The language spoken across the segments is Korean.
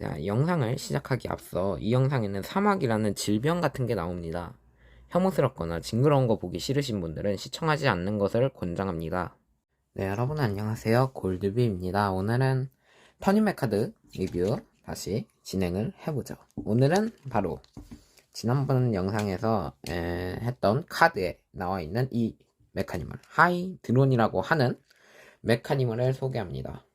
자, 영상을 시작하기 앞서 이 영상에는 사막이라는 질병 같은 게 나옵니다. 혐오스럽거나 징그러운 거 보기 싫으신 분들은 시청하지 않는 것을 권장합니다. 네, 여러분 안녕하세요. 골드비입니다. 오늘은 터니메카드 리뷰 다시 진행을 해보죠. 오늘은 바로 지난번 영상에서 에, 했던 카드에 나와 있는 이 메카니멀 하이 드론이라고 하는 메카니멀을 소개합니다.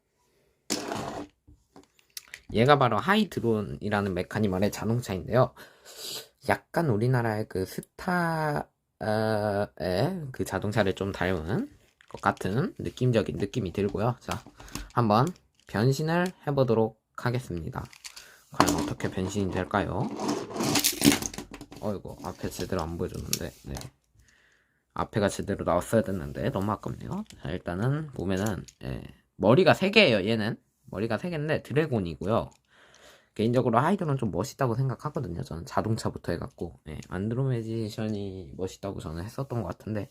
얘가 바로 하이 드론이라는 메카니멀의 자동차인데요. 약간 우리나라의 그 스타의 그 자동차를 좀 닮은 것 같은 느낌적인 느낌이 들고요. 자, 한번 변신을 해보도록 하겠습니다. 과연 어떻게 변신이 될까요? 어이구, 앞에 제대로 안 보여줬는데, 네. 앞에가 제대로 나왔어야 됐는데, 너무 아깝네요. 자, 일단은 보면은, 예, 머리가 3개예요, 얘는. 머리가 3개인데, 드래곤이고요. 개인적으로 하이드는 좀 멋있다고 생각하거든요. 저는 자동차부터 해갖고 예, 안드로메지션이 멋있다고 저는 했었던 것 같은데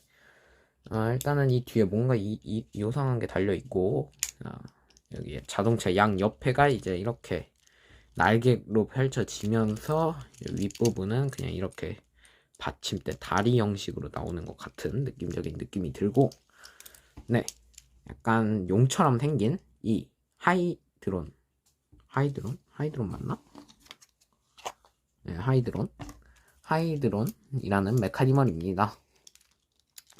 아, 일단은 이 뒤에 뭔가 이, 이 요상한 게 달려 있고 아, 여기 자동차 양 옆에가 이제 이렇게 날개로 펼쳐지면서 윗부분은 그냥 이렇게 받침대 다리 형식으로 나오는 것 같은 느낌적인 느낌이 들고 네 약간 용처럼 생긴 이 하이드론 하이드론? 하이드론 맞나? 네, 하이드론. 하이드론이라는 메카니멀입니다.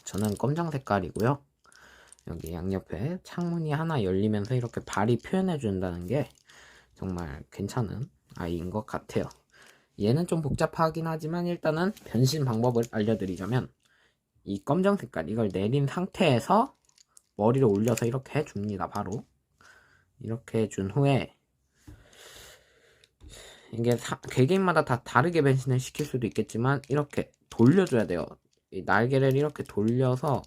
저는 검정 색깔이고요. 여기 양옆에 창문이 하나 열리면서 이렇게 발이 표현해 준다는 게 정말 괜찮은 아이인 것 같아요. 얘는 좀 복잡하긴 하지만 일단은 변신 방법을 알려드리자면 이 검정 색깔 이걸 내린 상태에서 머리를 올려서 이렇게 해줍니다. 바로 이렇게 해준 후에 이게 사- 개개인마다 다 다르게 변신을 시킬 수도 있겠지만 이렇게 돌려줘야 돼요. 이 날개를 이렇게 돌려서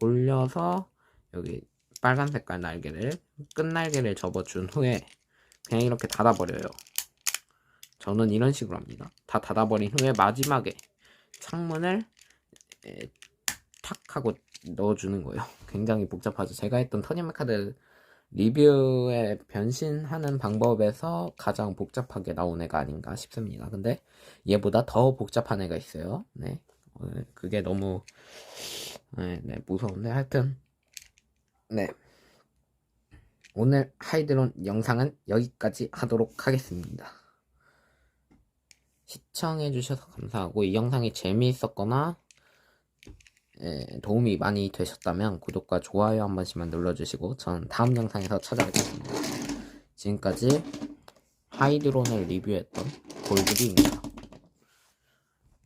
돌려서 여기 빨간 색깔 날개를 끝날개를 접어준 후에 그냥 이렇게 닫아버려요. 저는 이런 식으로 합니다. 다 닫아버린 후에 마지막에 창문을 에, 탁 하고 넣어주는 거예요. 굉장히 복잡하죠. 제가 했던 터니메카드 리뷰에 변신하는 방법에서 가장 복잡하게 나온 애가 아닌가 싶습니다. 근데 얘보다 더 복잡한 애가 있어요. 네. 어, 그게 너무 네, 네, 무서운데 하여튼 네. 오늘 하이드론 영상은 여기까지 하도록 하겠습니다. 시청해주셔서 감사하고 이 영상이 재미있었거나 예, 도움이 많이 되셨다면 구독과 좋아요 한 번씩만 눌러주시고 저는 다음 영상에서 찾아뵙겠습니다. 지금까지 하이드론을 리뷰했던 골드비입니다.